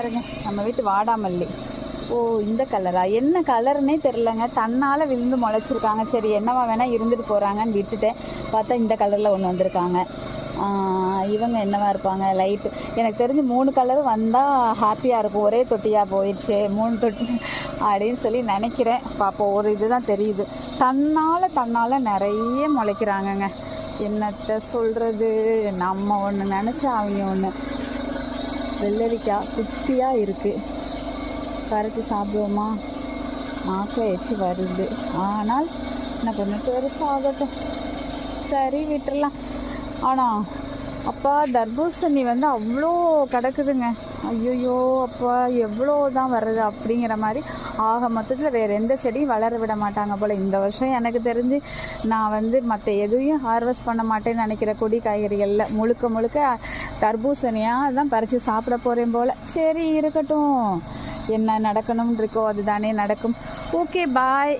பாருங்க நம்ம வீட்டு வாடாமல்லி. ஓ இந்த கலரா? என்ன கலர்னே தெரிலங்க தன்னால் விழுந்து முளைச்சிருக்காங்க. சரி என்னவா வேணால் இருந்துட்டு போகிறாங்கன்னு விட்டுட்டேன். பார்த்தா இந்த கலரில் ஒன்று வந்திருக்காங்க. இவங்க என்னவா இருப்பாங்க? லைட்டு எனக்கு தெரிஞ்சு மூணு கலர் வந்தால் ஹாப்பியாக இருக்கும். ஒரே தொட்டியாக போயிடுச்சு. மூணு தொட்டி அப்படின்னு சொல்லி நினைக்கிறேன். பார்ப்போம். ஒரு இதுதான் தெரியுது. தன்னால் தன்னால் நிறைய முளைக்கிறாங்கங்க. என்னத்தை சொல்கிறது நம்ம ஒன்று நினச்சா அவங்க ஒன்று வெள்ளரிக்காய் குட்டியாக இருக்குது பறித்து சாப்பிடுவோமா? நாக்கில் வருது. ஆனால் என்ன பண்ண பெருசாகட்டும் சரி விட்டுறலாம். ஆனால் அப்பா தர்பூசணி வந்து அவ்வளோ கிடக்குதுங்க. ஐயோ அப்பா எவ்வளோ தான் வருது அப்படிங்கிற மாதிரி. ஆக மொத்தத்தில் வேறு எந்த செடியும் வளர விட மாட்டாங்க போல். இந்த வருஷம் எனக்கு தெரிஞ்சு நான் வந்து மற்ற எதையும் ஹார்வெஸ்ட் பண்ண மாட்டேன்னு நினைக்கிற கொடி காய்கறிகளில் முழுக்க முழுக்க தர்பூசணியாக தான் பறித்து சாப்பிட போகிறேன் போல். சரி இருக்கட்டும். என்ன நடக்கணும்னு இருக்கோ அதுதானே நடக்கும். Okay bye